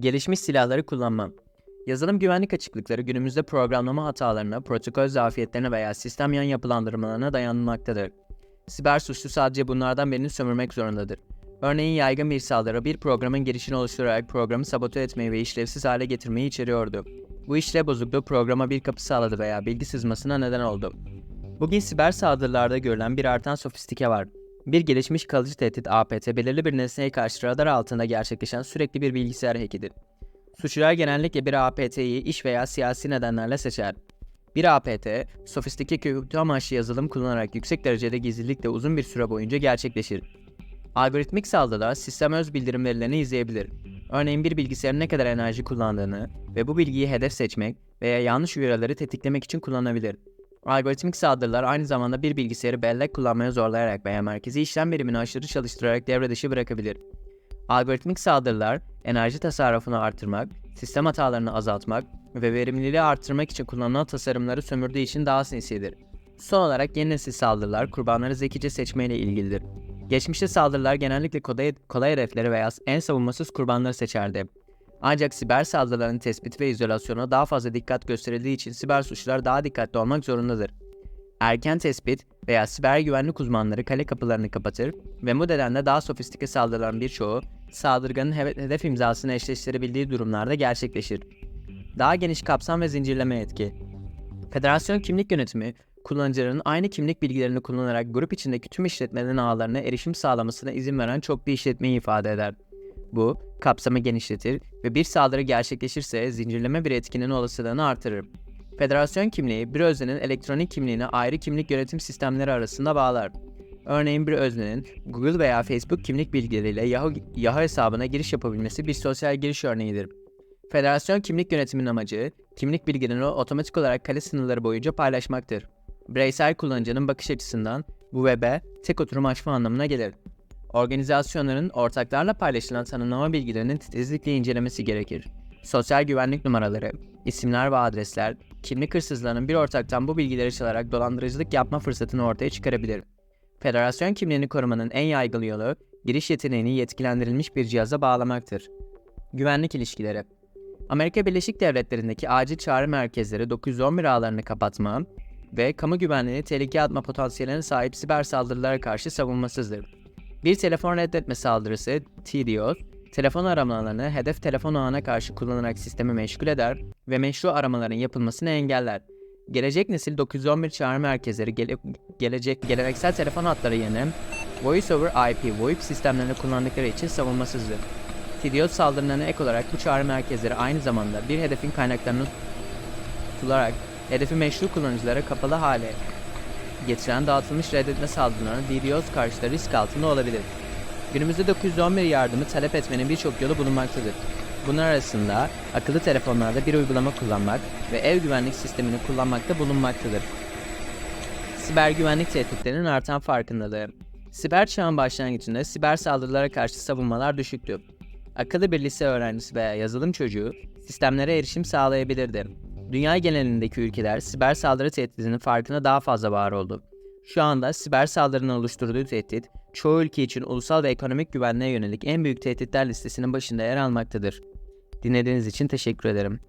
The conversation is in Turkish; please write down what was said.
Gelişmiş silahları kullanma. Yazılım güvenlik açıklıkları günümüzde programlama hatalarına, protokol zafiyetlerine veya sistem yan yapılandırmalarına dayanmaktadır. Siber suçlu sadece bunlardan birini sömürmek zorundadır. Örneğin yaygın bir saldırı bir programın girişini oluşturarak programı sabote etmeyi ve işlevsiz hale getirmeyi içeriyordu. Bu işlev bozukluğu programa bir kapı sağladı veya bilgi sızmasına neden oldu. Bugün siber saldırılarda görülen bir artan sofistike var. Bir gelişmiş kalıcı tehdit APT belirli bir nesneye karşı radar altında gerçekleşen sürekli bir bilgisayar hackidir. Suçlular genellikle bir APT'yi iş veya siyasi nedenlerle seçer. Bir APT, sofistike kötü amaçlı yazılım kullanarak yüksek derecede gizlilikle uzun bir süre boyunca gerçekleşir. Algoritmik saldırılar sistem öz bildirim verilerini izleyebilir. Örneğin bir bilgisayarın ne kadar enerji kullandığını ve bu bilgiyi hedef seçmek veya yanlış uyarıları tetiklemek için kullanabilir. Algoritmik saldırılar aynı zamanda bir bilgisayarı bellek kullanmaya zorlayarak veya merkezi işlem birimini aşırı çalıştırarak devre dışı bırakabilir. Algoritmik saldırılar, enerji tasarrufunu artırmak, sistem hatalarını azaltmak ve verimliliği artırmak için kullanılan tasarımları sömürdüğü için daha sinsidir. Son olarak yeni nesil saldırılar kurbanları zekice seçmeyle ilgilidir. Geçmişte saldırılar genellikle kolay, kolay hedefleri veya en savunmasız kurbanları seçerdi. Ancak siber saldırıların tespiti ve izolasyona daha fazla dikkat gösterildiği için siber suçlular daha dikkatli olmak zorundadır. Erken tespit veya siber güvenlik uzmanları kale kapılarını kapatır ve bu nedenle daha sofistike saldırıların birçoğu saldırganın he- hedef imzasını eşleştirebildiği durumlarda gerçekleşir. Daha geniş kapsam ve zincirleme etki. Federasyon kimlik yönetimi, kullanıcıların aynı kimlik bilgilerini kullanarak grup içindeki tüm işletmelerin ağlarına erişim sağlamasına izin veren çoklu işletmeyi ifade eder. Bu, kapsamı genişletir ve bir saldırı gerçekleşirse zincirleme bir etkinin olasılığını artırır. Federasyon kimliği bir öznenin elektronik kimliğini ayrı kimlik yönetim sistemleri arasında bağlar. Örneğin bir öznenin Google veya Facebook kimlik bilgileriyle Yahoo, Yahoo hesabına giriş yapabilmesi bir sosyal giriş örneğidir. Federasyon kimlik yönetiminin amacı, kimlik bilgilerini otomatik olarak kale sınırları boyunca paylaşmaktır. Bireysel kullanıcının bakış açısından bu web'e tek oturum açma anlamına gelir. Organizasyonların ortaklarla paylaşılan tanımlama bilgilerinin titizlikle incelemesi gerekir. Sosyal güvenlik numaraları, isimler ve adresler, kimlik hırsızlarının bir ortaktan bu bilgileri çalarak dolandırıcılık yapma fırsatını ortaya çıkarabilir. Federasyon kimliğini korumanın en yaygın yolu, giriş yeteneğini yetkilendirilmiş bir cihaza bağlamaktır. Güvenlik ilişkileri Amerika Birleşik Devletleri'ndeki acil çağrı merkezleri 911 ağlarını kapatma ve kamu güvenliğini tehlikeye atma potansiyeline sahip siber saldırılara karşı savunmasızdır. Bir telefon reddetme saldırısı, TDOS, telefon aramalarını hedef telefon ağına karşı kullanarak sistemi meşgul eder ve meşru aramaların yapılmasını engeller. Gelecek nesil 911 çağrı merkezleri gele- gelecek geleneksel telefon hatları yerine Voice over IP VoIP sistemlerini kullandıkları için savunmasızdır. TDOS saldırılarına ek olarak bu çağrı merkezleri aynı zamanda bir hedefin kaynaklarını tutularak hedefi meşru kullanıcılara kapalı hale getiren dağıtılmış reddetme saldırılarının DDoS karşıtı risk altında olabilir. Günümüzde 911 yardımı talep etmenin birçok yolu bulunmaktadır. Bunlar arasında akıllı telefonlarda bir uygulama kullanmak ve ev güvenlik sistemini kullanmakta bulunmaktadır. Siber güvenlik tehditlerinin artan farkındalığı. Siber çağın başlangıcında siber saldırılara karşı savunmalar düşüktü. Akıllı bir lise öğrencisi veya yazılım çocuğu sistemlere erişim sağlayabilirdi. Dünya genelindeki ülkeler siber saldırı tehdidinin farkına daha fazla var oldu. Şu anda siber saldırının oluşturduğu tehdit, çoğu ülke için ulusal ve ekonomik güvenliğe yönelik en büyük tehditler listesinin başında yer almaktadır. Dinlediğiniz için teşekkür ederim.